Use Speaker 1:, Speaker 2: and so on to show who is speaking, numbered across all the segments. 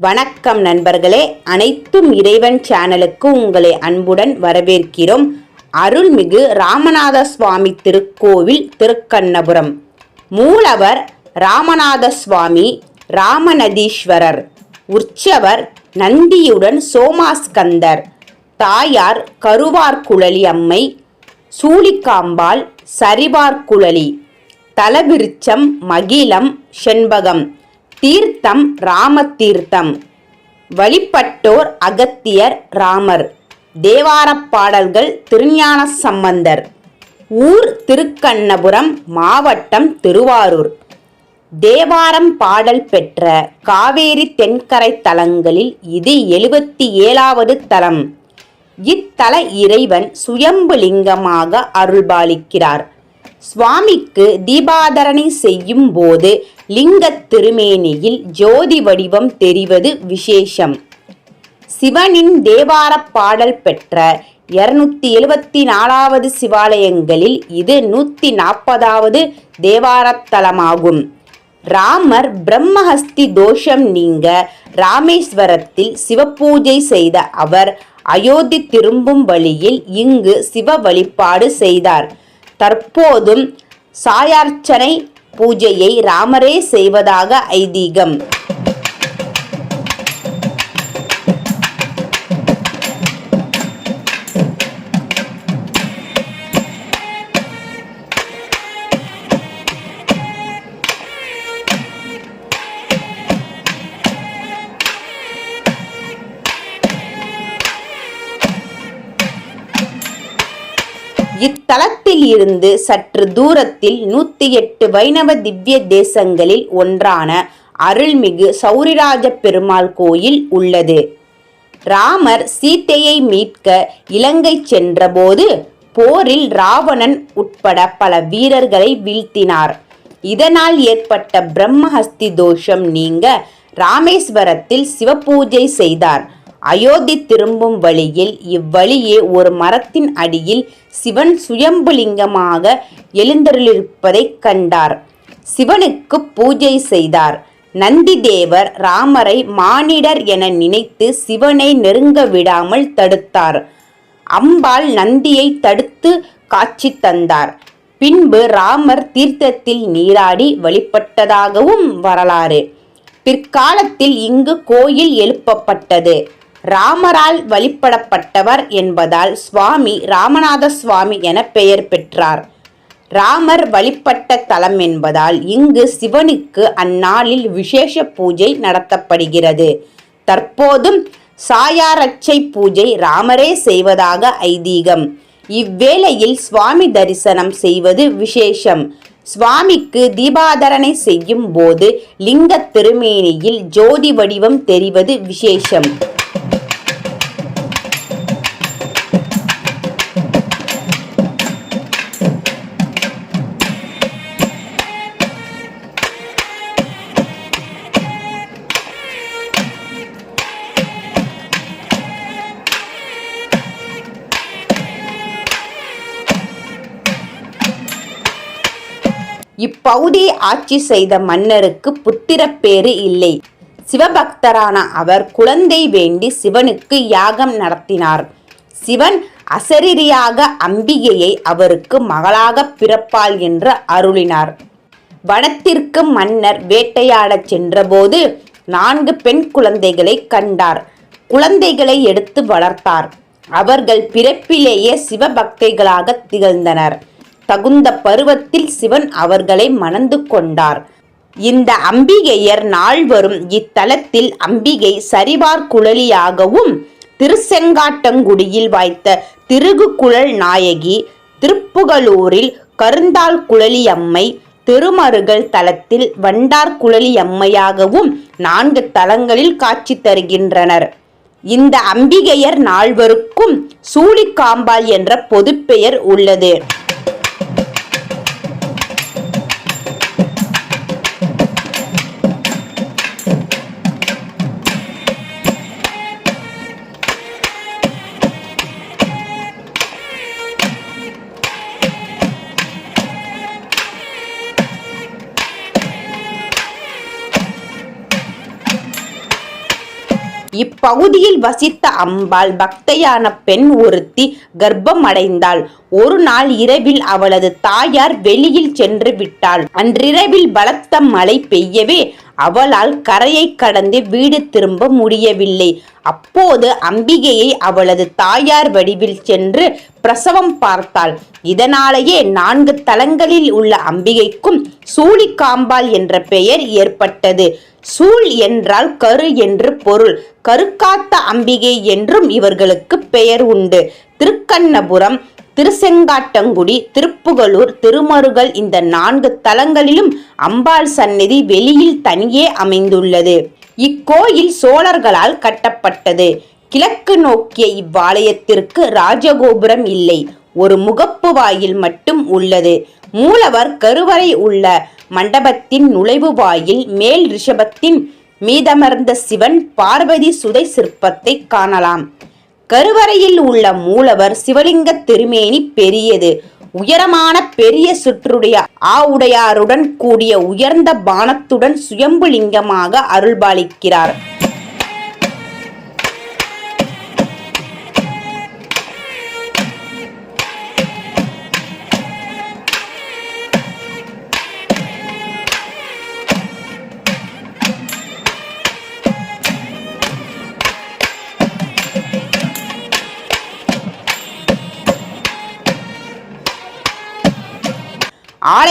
Speaker 1: வணக்கம் நண்பர்களே. அனைத்தும் இறைவன் சேனலுக்கு உங்களை அன்புடன் வரவேற்கிறோம். அருள்மிகு ராமநாத சுவாமி திருக்கோவில் திருக்கண்ணபுரம். மூலவர் ராமநாத சுவாமி ராமநதீஸ்வரர். உற்சவர் நந்தியுடன் சோமாஸ்கந்தர். தாயார் கருவார்குழலி அம்மை. சூளிக்காம்பாள் சரிபார்குழலி. தலவிருச்சம் மகிழம் செண்பகம். தீர்த்தம் ராமதீர்த்தம். வழிபட்டோர் அகத்தியர் ராமர். தேவாரப் பாடல்கள் திருஞான சம்பந்தர். ஊர் திருக்கண்ணபுரம் மாவட்டம் திருவாரூர். தேவாரம் பாடல் பெற்ற காவேரி தென்கரை தலங்களில் இது எழுபத்தி ஏழாவது தலம். இத்தல இறைவன் சுயம்புலிங்கமாக அருள்பாலிக்கிறார். சுவாமிக்கு தீபாதரணை செய்யும் போது லிங்கத் திருமேனியில் ஜோதி வடிவம் தெரிவது விசேஷம். சிவனின் தேவார பாடல் பெற்ற இருநூத்தி எழுபத்தி நாலாவது சிவாலயங்களில் இது நூத்தி நாற்பதாவது தேவாரத்தலமாகும் ராமர் பிரம்மஹஸ்தி தோஷம் நீங்க ராமேஸ்வரத்தில் சிவபூஜை செய்த அவர் அயோத்தி திரும்பும் வழியில் இங்கு சிவ வழிபாடு செய்தார். தற்போதும் சாயார்ச்சனை பூஜையை ராமரே செய்வதாக ஐதீகம். இத்தலத்தில் இருந்து சற்று தூரத்தில் நூத்தி எட்டு வைணவ திவ்ய தேசங்களில் ஒன்றான அருள்மிகு சௌரிராஜ பெருமாள் கோயில் உள்ளது. ராமர் சீத்தையை மீட்க இலங்கை சென்றபோது போரில் ராவணன் உட்பட பல வீரர்களை வீழ்த்தினார். இதனால் ஏற்பட்ட பிரம்மஹஸ்தி தோஷம் நீங்க ராமேஸ்வரத்தில் சிவபூஜை செய்தார். அயோத்தி திரும்பும் வழியில் இவ்வழியே ஒரு மரத்தின் அடியில் சிவன் சுயம்புலிங்கமாக எழுந்தருளிருப்பதைக் கண்டார். சிவனுக்கு பூஜை செய்தார். நந்திதேவர் ராமரை மானிடர் என நினைத்து சிவனை நெருங்க விடாமல் தடுத்தார். அம்பாள் நந்தியை தடுத்து காட்சி தந்தார். பின்பு ராமர் தீர்த்தத்தில் நீராடி வழிபட்டதாகவும் வரலாறு. பிற்காலத்தில் இங்கு கோயில் எழுப்பப்பட்டது. ராமரால் வழிபடப்பட்டவர் என்பதால் சுவாமி ராமநாத சுவாமி என பெயர் பெற்றார். ராமர் வழிபட்ட தலம் என்பதால் இங்கு சிவனுக்கு அந்நாளில் விசேஷ பூஜை நடத்தப்படுகிறது. தற்போதும் சாயாரட்சை பூஜை ராமரே செய்வதாக ஐதீகம். இவ்வேளையில் சுவாமி தரிசனம் செய்வது விசேஷம். சுவாமிக்கு தீபாதரணை செய்யும் போது லிங்க திருமேனியில் ஜோதி வடிவம் தெரிவது விசேஷம். இப்பகுதியை ஆட்சி செய்த மன்னருக்கு புத்திரப்பேறு இல்லை. சிவபக்தரான அவர் குழந்தை வேண்டி சிவனுக்கு யாகம் நடத்தினார். சிவன் அசரீரியாக அம்பிகையை அவருக்கு மகளாக பிறப்பாள் என்று அருளினார். வனத்திற்கு மன்னர் வேட்டையாடச் சென்றபோது நான்கு பெண் குழந்தைகளை கண்டார். குழந்தைகளை எடுத்து வளர்த்தார். அவர்கள் பிறப்பிலேயே சிவபக்தைகளாக திகழ்ந்தனர். தகுந்த பருவத்தில் சிவன் அவர்களை மணந்து கொண்டார். இந்த அம்பிகையர் நால்வரும் இத்தலத்தில் அம்பிகை சரிபார் குழலியாகவும் திருசெங்காட்டங்குடியில் வாய்த்த திருகுகுழல் நாயகி திருப்புகலூரில் கருந்தாள் குழலியம்மை திருமருகல் தலத்தில் வண்டார் குழலியம்மையாகவும் நான்கு தலங்களில் காட்சி தருகின்றனர். இந்த அம்பிகையர் நால்வருக்கும் சூளிக்காம்பாள் என்ற பொதுப்பெயர் உள்ளது. இப்பகுதியில் வசித்த அம்பாள் பக்தையான பெண் ஒருத்தி கர்ப்பம் அடைந்தாள் ஒரு நாள் இரவில் அவளது தாயார் வெளியில் சென்று விட்டாள். அன்றிரவில் பலத்த மழை பெய்யவே அவளால் கரையை கடந்து வீடு திரும்ப முடியவில்லை. அப்போது அம்பிகையை அவளது தாயார் வடிவில் சென்று பிரசவம் பார்த்தாள். இதனாலேயே நான்கு தலங்களில் உள்ள அம்பிகைக்கும் சூழிக்காம்பாள் என்ற பெயர் ஏற்பட்டது. சூழ் என்றால் கரு என்று பொருள். கருக்காத்த அம்பிகை என்றும் இவர்களுக்கு பெயர் உண்டு. திருக்கண்ணபுரம் திருசெங்காட்டங்குடி திருப்புகலூர் திருமருகல் இந்த நான்கு தலங்களிலும் அம்பாள் சந்நிதி வெளியில் தனியே அமைந்துள்ளது. இக்கோயில் சோழர்களால் கட்டப்பட்டது. கிழக்கு நோக்கிய இவ்வாலயத்திற்கு ராஜகோபுரம் இல்லை. ஒரு முகப்பு வாயில் மட்டும் உள்ளது. மூலவர் கருவறை உள்ள மண்டபத்தின் நுழைவு வாயில் மேல் ரிஷபத்தின் மீதமர்ந்த சிவன் பார்வதி சுதை சிற்பத்தை காணலாம். கருவறையில் உள்ள மூலவர் சிவலிங்க திருமேனி பெரியது. உயரமான பெரிய சுற்றுடைய ஆவுடையாருடன் கூடிய உயர்ந்த பானத்துடன் சுயம்புலிங்கமாக அருள்பாலிக்கிறார்.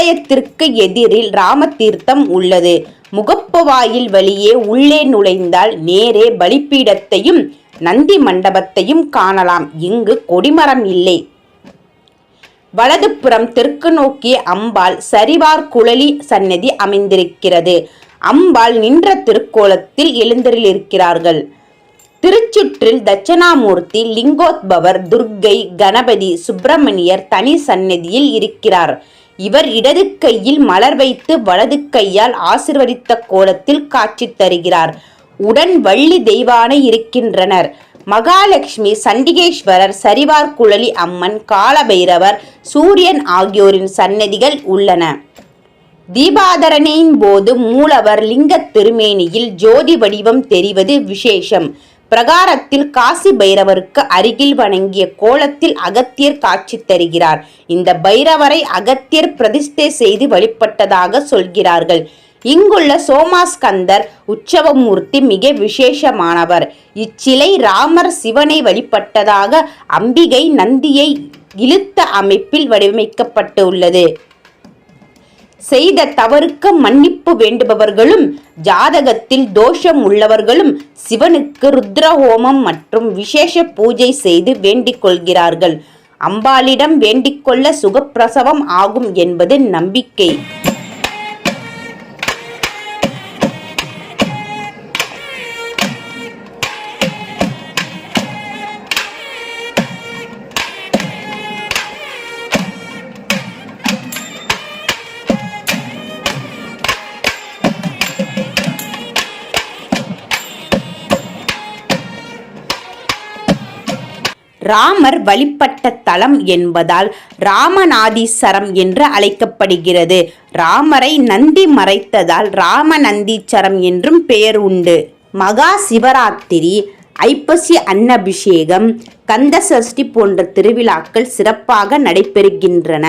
Speaker 1: ஆலயத்திற்கு எதிரில் ராமதீர்த்தம் உள்ளது. முகப்பு வாயில் வழியே உள்ளே நுழைந்தால் நேரே பலிப்பீடத்தையும் நந்தி மண்டபத்தையும் காணலாம். இங்கு கொடிமரம் இல்லை. வலதுபுறம் தெற்கு நோக்கிய அம்பாள் சரிவார் குழலி சன்னதி அமைந்திருக்கிறது. அம்பாள் நின்ற திருக்கோலத்தில் எழுந்தரிலிருக்கிறார்கள் திருச்சுற்றில் தட்சணாமூர்த்தி லிங்கோத்பவர் துர்க்கை கணபதி சுப்பிரமணியர் தனி சன்னதியில் இருக்கிறார். இவர் இடது கையில் மலர் வைத்து வலது கையால் ஆசிர்வதித்த கோலத்தில் காட்சி தருகிறார். உடன் வள்ளி தெய்வானை இருக்கின்றனர். மகாலட்சுமி சண்டிகேஸ்வரர் சரிவார் குழலி அம்மன் காலபைரவர் சூரியன் ஆகியோரின் சன்னதிகள் உள்ளன. தீபாதரணையின் போது மூலவர் லிங்க திருமேனியில் ஜோதி வடிவம் தெரிவது விசேஷம். பிரகாரத்தில் காசி பைரவருக்கு அருகில் வணங்கிய கோலத்தில் அகத்தியர் காட்சி தருகிறார். இந்த பைரவரை அகத்தியர் பிரதிஷ்டை செய்து வழிபட்டதாக சொல்கிறார்கள். இங்குள்ள சோமாஸ்கந்தர் உற்சவமூர்த்தி மிக விசேஷமானவர். இச்சிலை ராமர் சிவனை வழிபட்டதாக அம்பிகை நந்தியை இழுத்த அமைப்பில் வடிவமைக்கப்பட்டுள்ளது. செய்த தவறுக்கு மன்னிப்பு வேண்டுபவர்களும் ஜாதகத்தில் தோஷம் உள்ளவர்களும் சிவனுக்கு ருத்ரஹோமம் மற்றும் விசேஷ பூஜை செய்து வேண்டிக் கொள்கிறார்கள். அம்பாளிடம் வேண்டிக்கொள்ள சுகப்பிரசவம் ஆகும் என்பது நம்பிக்கை. ராமர் வழிபட்ட தலம் என்பதால் ராமநாதீஸ்வரம் என்று அழைக்கப்படுகிறது. ராமரை நந்தி மறைத்ததால் ராமநந்தீச்சரம் என்றும் பெயர் உண்டு. மகா சிவராத்திரி ஐப்பசி அன்னபிஷேகம் கந்த சஷ்டி போன்ற திருவிழாக்கள் சிறப்பாக நடைபெறுகின்றன.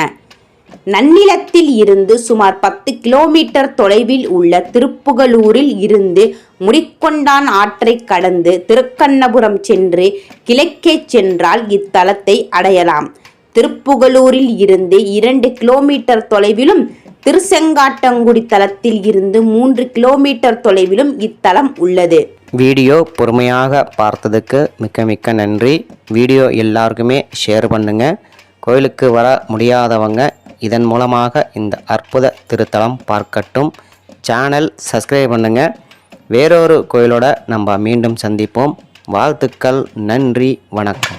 Speaker 1: நன்னிலத்தில் இருந்து சுமார் பத்து கிலோமீட்டர் தொலைவில் உள்ள திருப்புகலூரில் இருந்து முடிக்கொண்டான் ஆற்றை கடந்து திருக்கண்ணபுரம் சென்று கிழக்கே சென்றால் இத்தலத்தை அடையலாம். திருப்புகலூரில் இருந்து இரண்டு கிலோமீட்டர் தொலைவிலும் திருசெங்காட்டங்குடி தலத்தில் இருந்து மூன்று கிலோமீட்டர் தொலைவிலும் இத்தலம் உள்ளது.
Speaker 2: வீடியோ பொறுமையாக பார்த்ததுக்கு மிக்க மிக்க நன்றி. வீடியோ எல்லாருக்குமே ஷேர் பண்ணுங்கள் கோயிலுக்கு வர முடியாதவங்க இதன் மூலமாக இந்த அற்புத திருத்தலம் பார்க்கட்டும். சேனல் சப்ஸ்கிரைப் பண்ணுங்கள் வேறொரு கோயிலோட நம்ம மீண்டும் சந்திப்போம். வாழ்த்துக்கள் நன்றி வணக்கம்.